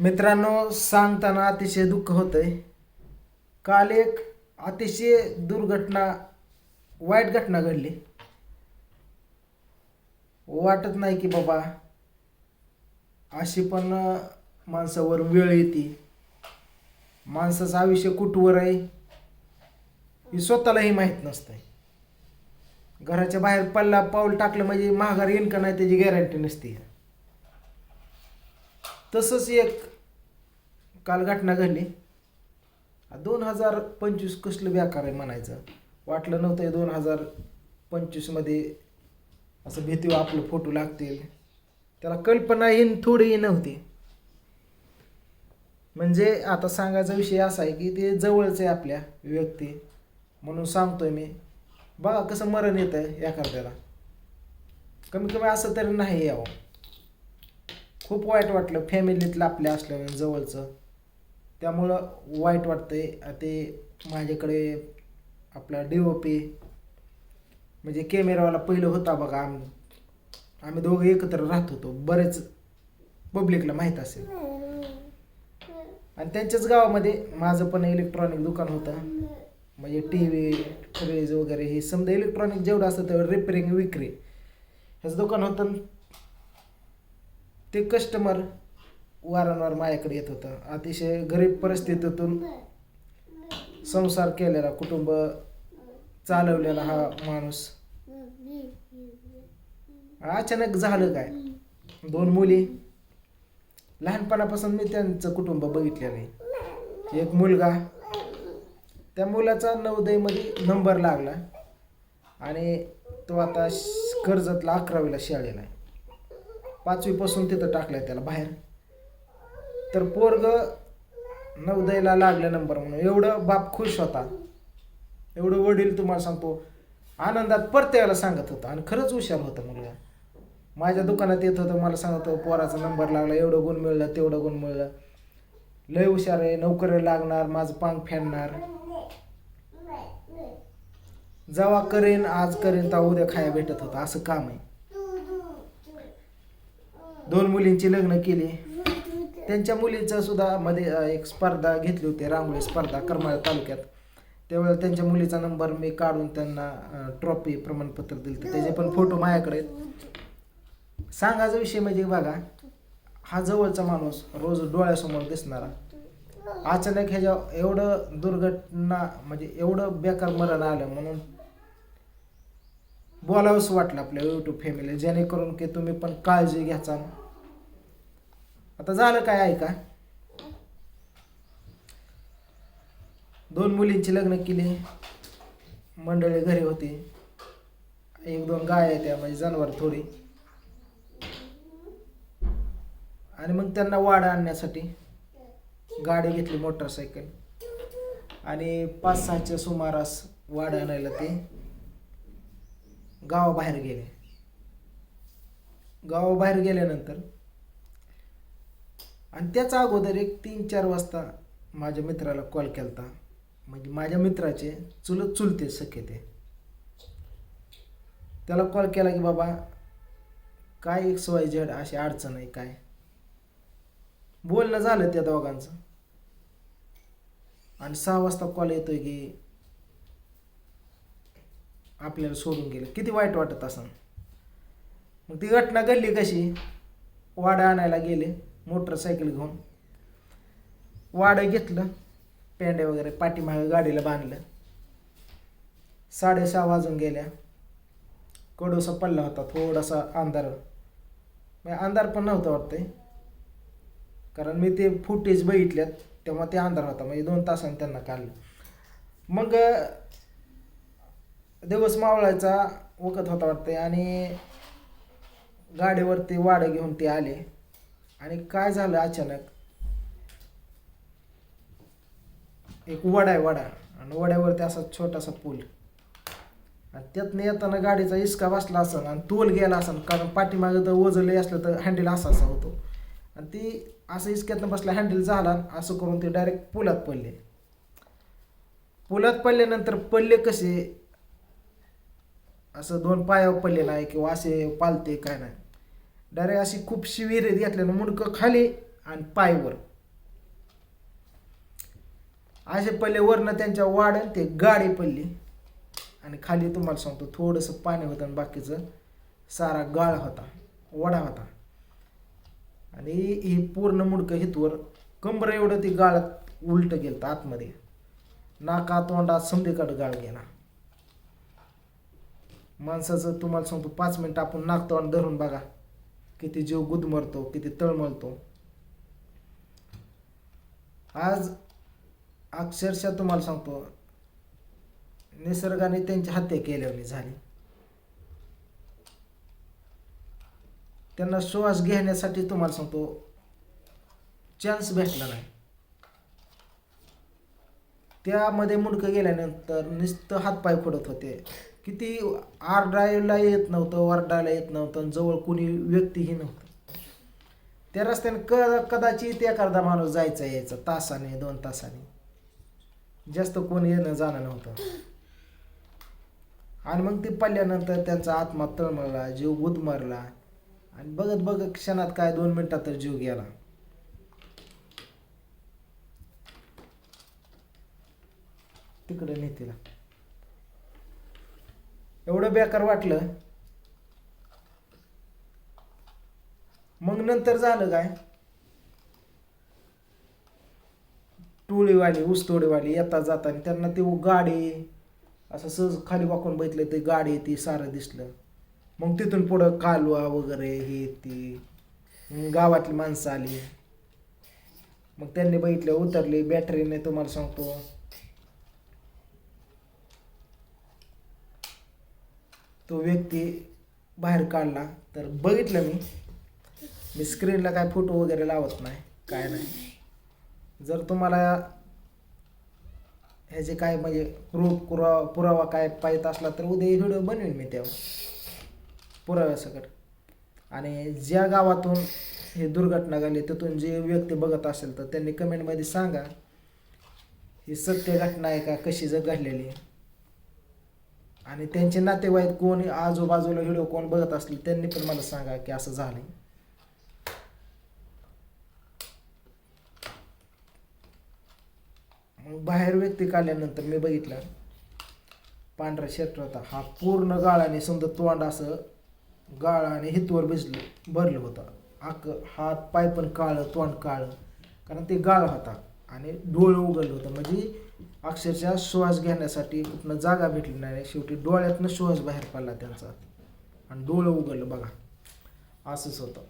मित्रांनो सांगताना अतिशय दुःख होतंय. काल एक अतिशय दुर्घटना वाईट घटना घडली. वाटत नाही की बाबा अशी पण माणसावर वेळ येते. माणसाचं आयुष्य कुठवर आहे हे स्वतःलाही माहीत नसतंय. घराच्या बाहेर पल्ला पाऊल टाकलं म्हणजे महागार येईन का नाही त्याची गॅरंटी नसते. तसंच एक काल घटना घडली दोन हजार पंचवीस कसलं व्याकार आहे म्हणायचं. वाटलं नव्हतं हे दोन हजार पंचवीसमध्ये असं भीती आपलं फोटो लागतील. त्याला कल्पना येईन थोडीही नव्हती म्हणजे आता सांगायचा विषय असा आहे की ते जवळच आहे आपल्या व्यक्ती. म्हणून सांगतोय मी. बघा कसं मरण येतं आहे एखाद्याला. कमी कमी असं तरी नाही यावं खूप वाईट वाटलं फॅमिलीतलं आपल्या असल्यामुळे जवळचं. त्यामुळं वाईट वाटतंय. ते माझ्याकडे आपला डी ओ पी म्हणजे कॅमेरावाला पहिलं होता बघा आम्ही आम्ही दोघं एकत्र राहत होतो. बरेच पब्लिकला माहीत असेल. आणि त्यांच्याच गावामध्ये माझं पण इलेक्ट्रॉनिक दुकान होतं. म्हणजे टी व्ही फ्रीज वगैरे हे समजा इलेक्ट्रॉनिक जेवढं असतं तेवढं रिपेरिंग विक्री. ह्याचं दुकान होतं. ते कस्टमर वारंवार माझ्याकडे येत होतं. अतिशय गरीब परिस्थितीतून संसार केलेला कुटुंब चालवलेला हा माणूस. अचानक झालं काय? दोन मुली. लहानपणापासून मी त्यांचं कुटुंब बघितलेलं आहे एक मुलगा. त्या मुलाचा नवोदयमध्ये नंबर लागला आणि तो आता श- कर्जतला अकरावीला शाळेला आहे. पाचवीपासून तिथं टाकलं त्याला बाहेर. तर पोरग नवदयला लागलं नंबर म्हणून. एवढं बाप खुश होता. एवढं वडील तुम्हाला सांगतो आनंदात परत्याला सांगत होता आणि खरंच हुशार होता मुलगा. माझ्या दुकानात येत होतं मला सांगत होतं पोराचा नंबर लागला एवढं गुण मिळलं तेवढं गुण मिळलं. लय हुशार आहे नोकरी लागणार माझं पांग फेडणार. जवा करेन आज करेन ता उद्या खाया भेटत होतं असं काम आहे. दोन मुलींची लग्न केली. त्यांच्या मुलीचं सुद्धा मध्ये एक स्पर्धा घेतली होती रांगोळी स्पर्धा करमाळा तालुक्यात. त्यावेळेला त्यांच्या मुलीचा नंबर मी काढून त्यांना ट्रॉफी प्रमाणपत्र दिलं तर त्याचे पण फोटो माझ्याकडे आहेत. सांगायचा विषय म्हणजे बघा हा जवळचा माणूस रोज डोळ्यासमोर दिसणारा. अचानक ह्याच्या एवढं दुर्घटना म्हणजे एवढं बेकार मरण आलं म्हणून बोलावंच वाटलं आपल्या यूट्यूब फॅमिली जेणेकरून की तुम्ही पण काळजी घ्याचा. आता झालं काय ऐका. दोन मुलींची लग्न केली. मंडळी घरी होती. एक दोन गाय आहे त्या म्हणजे जनावर थोडी. आणि मग त्यांना वाडा आणण्यासाठी गाडी घेतली मोटरसायकल. आणि पाच सहाच्या सुमारास वाडा आणायला ते गावाबाहेर गेले. गावाबाहेर गेल्यानंतर आणि त्याचा अगोदर एक तीन चार वाजता माझ्या मित्राला कॉल केलता. म्हणजे माझ्या मित्राचे चुलत चुलते सखे ते त्याला कॉल केला की बाबा काय एक्स वाय झेड अशी अडचण आहे काय? बोलणं झालं त्या दोघांचं. आणि सहा वाजता कॉल येतोय की आपल्याला सोडून गेलं. किती वाईट वाटत असं मग ती घटना घडली कशी? वाडा आणायला गेले. मोटरसायकल घेऊन वाडं घेतलं पेंड्या वगैरे पाठीमागे गाडीला बांधलं. साडेसहा वाजून गेल्या. कडोसा पडला होता थोडासा अंधार. म्हणजे अंधार पण नव्हता वाटते कारण मी ते फुटेज बघितल्यात तेव्हा ते अंधार होता. म्हणजे दोन तासांनी त्यांना काढलं. मग दिवस मावळायचा वखत होता वाटते आणि गाडीवरती वाडं घेऊन ते आले. आणि काय झालं अचानक? एक वडा आहे वडा. आणि वड्यावरती असा छोटासा पूल. आणि त्यातनं येताना गाडीचा इसका बसला असेल आणि तोल गेला असेल कारण पाठीमागं तर वजन लय असलं तर हँडल असा असा होतो. आणि ती असं इसक्यातनं बसला हँडल झाला असं करून ते डायरेक्ट पुलात पडले. पुलात पडल्यानंतर पडले कसे? असं दोन पायावर पडले नाही किंवा असे पालते काय नाही. डायरेक्ट अशी खूप विहिरीत घेतल्यानं मुंडकं खाली आणि पायवर असे पहिले वरनं त्यांच्या वाढन ते गाडी पडली. आणि खाली तुम्हाला सांगतो थोडंसं पाणी होतं आणि बाकीचं सारा गाळ होता वडा होता. आणि ही पूर्ण मुडकं हितवर कंबर एवढं ती गाळ उलट गेलं आतमध्ये. नाका तोंडात समधीकडं गाळ गेला माणसाचं तुम्हाला सांगतो पाच मिनिटं आपण नाक तोंड धरून बघा. किती जीव गुदमरतो किती तळमळतो आज अक्षरशः तुम्हाला सांगतो निसर्गाने त्यांची हत्या केल्याने झाली. त्यांना श्वास घेण्यासाठी तुम्हाला सांगतो चान्स भेटला नाही. त्यामध्ये मुडकं गेल्यानंतर नुसतं हातपाय फोडत होते. किती आरडायला येत नव्हतं वरडायला येत नव्हतं आणि जवळ कुणी व्यक्तीही नव्हतं. त्या रस्त्याने क कदाचित एखादा माणूस जायचा यायचा तासाने दोन तासाने. जास्त कोणी येणं जाणं नव्हतं. आणि मग ते पडल्यानंतर त्यांचा आत्मा तळमळला जीव गुदमरला आणि बघत बघत क्षणात काय दोन मिनिटात तर जीव गेला. तिकडे नेतीला. एवढं बेकार वाटलं. मग नंतर झालं काय? टोळीवाली उसतोडीवाली येता जाता त्यांना ते गाडी असं सहज खाली वाकून बघितलं ते गाडी ती सारं दिसलं. मग तिथून पुढं कालवा वगैरे हे ती गावातली माणसं आली. मग त्यांनी बघितलं उतरली बॅटरीने तुम्हाला सांगतो. तो व्यक्ती बाहेर काढला तर बघितलं मी. मी स्क्रीनला काय फोटो वगैरे लावत नाही काय नाही. जर तुम्हाला ह्याचे काय म्हणजे प्रूफ पुरावा पुरावा काय पाहिजे असला तर उद्या व्हिडिओ बनवेन मी तेव्हा. पुराव्यासकट आणि ज्या गावातून ही दुर्घटना घडली तिथून जे व्यक्ती बघत असेल तर त्यांनी कमेंटमध्ये सांगा ही सत्य घटना आहे का? कशी जर घडलेली? आहे आणि त्यांचे नातेवाईक कोण आजूबाजूला व्हिडिओ कोण बघत असले त्यांनी पण मला सांगा की असं झालंय. मग बाहेर व्यक्ती काढल्यानंतर मी बघितलं पांढरा शर्ट होता. हा पूर्ण गाळाने समजा तोंड असं गाळाने हितवर भिजलं भरलं होतं. आक हात पाय पण काळं तोंड काळं. कारण ते गाळ होता आणि डोळं उघडलं होतं. म्हणजे अक्षरशः श्वास घेण्यासाठी कुठनं जागा भेटली नाही. शेवटी डोळ्यातनं श्वास बाहेर पडला त्यांचा. आणि डोळं उघडलं बघा. असंच होतं.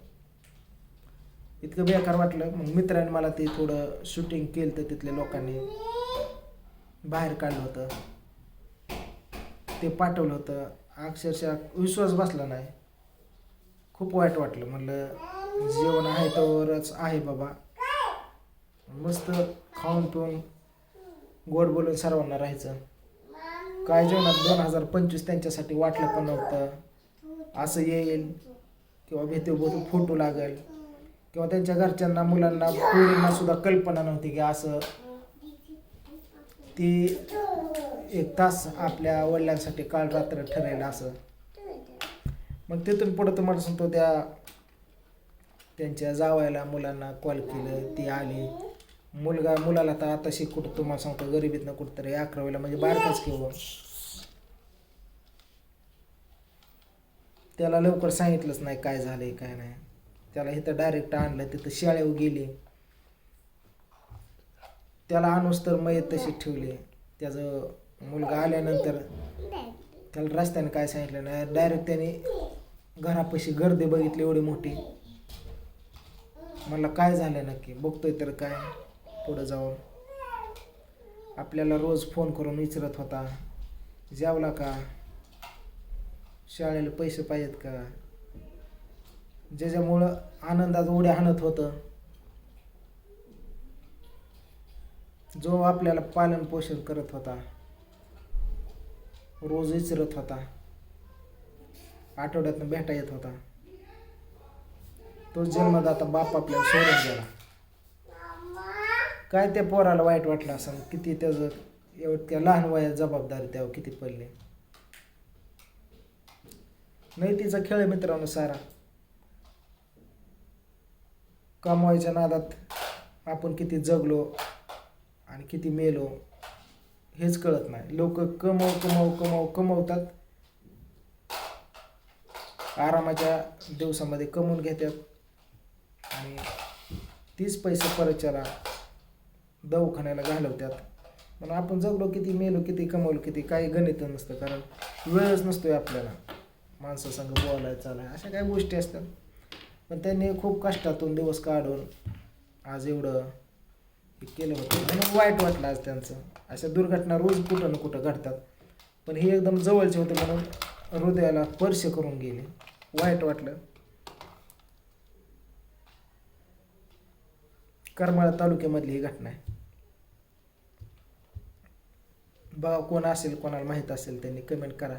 इतकं बेकार वाटलं. मग मित्राने मला ते थोडं शूटिंग केलं तर तिथल्या लोकांनी. बाहेर काढलं होतं. ते पाठवलं होतं. अक्षरशः विश्वास बसला नाही. खूप वाईट वाटलं. म्हणलं जेवण आहे तरच आहे बाबा. मस्त खाऊन पिऊन गोड बोलून सर्वांना राहायचं. काय जेवणात दोन हजार पंचवीस त्यांच्यासाठी वाटलं पण नव्हतं. असं येईल किंवा भीती फोटो लागेल. किंवा त्यांच्या घरच्यांना मुलांना पोरींना सुद्धा कल्पना नव्हती की असं ती एक तास आपल्या वडिलांसाठी काल रात्र ठरेल असं. मग तिथून पुढं तुम्हाला सांगतो त्या त्यांच्या जावायला मुलांना कॉल केलं ती आली. मुलगा मुलाला तर आता शिक कुठं तुम्हाला सांगतो गरिबीतनं कुठंतरी अकरावीला म्हणजे बारकाच किंवा. त्याला लवकर सांगितलंच नाही काय झालंय काय नाही. त्याला इथं डायरेक्ट आणलं तिथं शाळेवर गेली. त्याला आणूस तर मयत तशी ठेवली. त्याचं मुलगा आल्यानंतर त्याला रस्त्याने काय सांगितलं नाही. डायरेक्ट त्याने घरापाशी गर्दी बघितली एवढी मोठी. मला काय झालं नक्की? बघतोय तर काय? पुढं जाऊन. आपल्याला रोज फोन करून विचारत होता जेवला का? शाळेला पैसे पाहिजेत का? ज्याच्यामुळं आनंदात उड्या हाणत होतं. जो आपल्याला पालन पोषण करत होता रोज विचारत होता आठवड्यातनं भेटा येत होता. तो जन्मदाता बाप आपल्याला सोडून गेला. काय त्या पोराला वाईट वाटलं असं किती त्याचं एवढं त्या लहान वयात जबाबदारी त्यावर किती पडले? नाही तिचा खेळ मित्रांनो सारा. कमवायच्या नादात आपण किती जगलो आणि किती मेलो हेच कळत नाही. लोक कमव कमव कमव कमवतात. आरामाच्या दिवसामध्ये कमवून घेतात. आणि तीच पैसे परतच्याला दवाखान्याला घालवतात म्हणून आपण जगलो किती मेलो किती कमवलो किती काही गणित नसतं कारण वेळच नसतोय आपल्याला. माणसासंग बोलायला चालाय अशा काही गोष्टी असतात. पण त्यांनी खूप कष्टातून दिवस काढून आज एवढं हे केलं होतं. म्हणून वाईट वाटलं आज त्यांचं. अशा दुर्घटना रोज कुठं ना कुठं घडतात. पण हे एकदम जवळचे होते म्हणून हृदयाला स्पर्श करून गेले. वाईट वाटलं. करमाळा तालुक्यामधली ही घटना आहे. बघा कोण असेल कोणाला माहीत असेल त्यांनी कमेंट करा.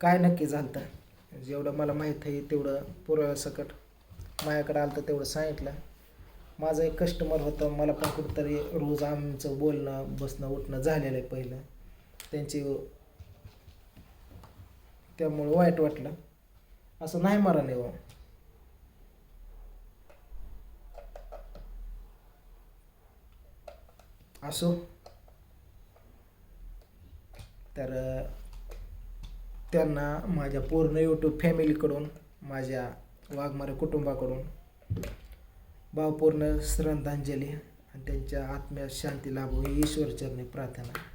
काय नक्की झालं तर जेवढं मला माहीत आहे तेवढं पुराव्यासकट माझ्याकडे आलं तर तेवढं सांगितलं. माझं एक कस्टमर होतं मला पण कुठंतरी रोज आमचं बोलणं बसणं उठणं झालेलं आहे पहिलं. त्यांची त्यामुळं वाईट वाटलं. असं नाही मरा नाही हो. असो. तर त्यांना माझ्या पूर्ण यूट्यूब फॅमिलीकडून माझ्या वाघमारे कुटुंबाकडून भावपूर्ण श्रद्धांजली आणि त्यांच्या आत्म्यात शांती लाभो ही ईश्वरचरणी प्रार्थना